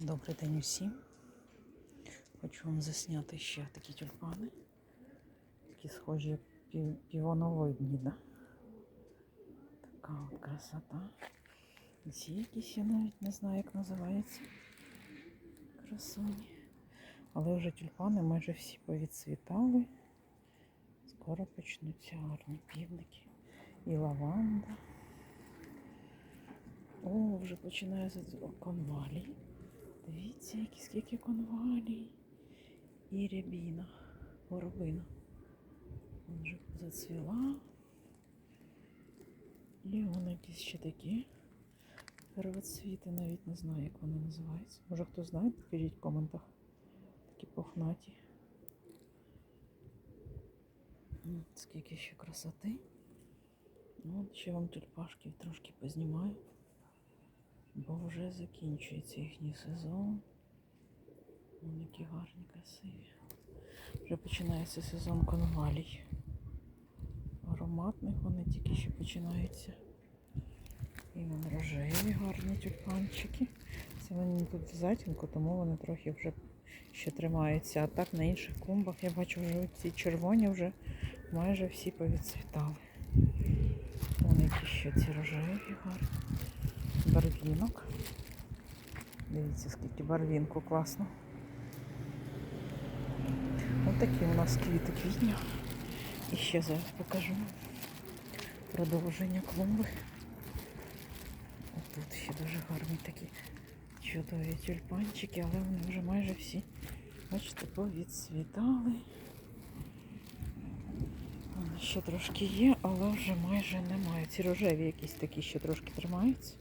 Добрий день усім. Хочу вам засняти ще такі тюльпани. Такі схожі як пі- півоновидні, да? Така от красота. Ці якісь я навіть не знаю, як називаються. Красуні. Але вже тюльпани майже всі повідцвітали. Скоро почнуться гарні півники. І лаванда. О, вже починає з конвалій. Дивіться, скільки конвалій. І рябіна, горобина. Вона вже зацвіла. І вон якісь ще такі первоцвіти, навіть не знаю, як вони називаються. Може хто знає, підкажіть в коментах. Такі похнаті. Скільки ще красоти. Ну, от ще вам тюльпашки трошки познімаю. Бо вже закінчується їхній сезон. Які гарні, красиві. Вже починається сезон конвалій. Ароматних вони тільки ще починаються. І вон рожеві гарні тюльпанчики. Це вони тут в затінку, тому вони трохи вже ще тримаються. А так на інших клумбах я бачу, вже ці червоні вже майже всі повідцвітали. Вони які ще ці рожеві гарні барвінок. Дивіться, скільки барвінку класно. Ось у нас квіти квітня. І ще зараз покажу продовження клумби. Тут ще дуже гарні такі чудові тюльпанчики, але вони вже майже всі, бачите, повідцвітали. Вони ще трошки є, але вже майже немає. Ці рожеві якісь такі ще трошки тримаються.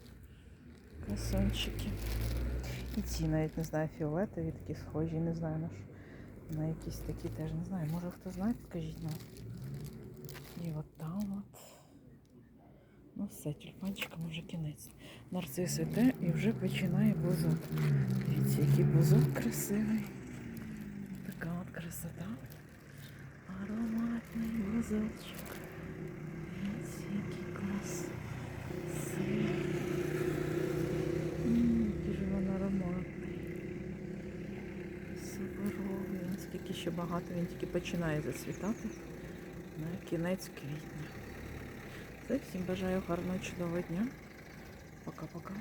Красончики. І ці навіть не знаю, фіолетові такі схожі, не знаю на що. На якісь такі теж не знаю. Може хто знає, підкажіть нам. І от там от. Ну все, тюльпанчикам вже кінець. Нарцис іде і вже починає бузок. Дивіться, який бузок красивий. Така от красота. Ароматний бузочок. Дивіться, який клас. М, Який же він ароматний. Суперовий. Ще багато, він тільки починає зацвітати на кінець квітня. Все, всім бажаю гарного чудового дня. Пока-пока.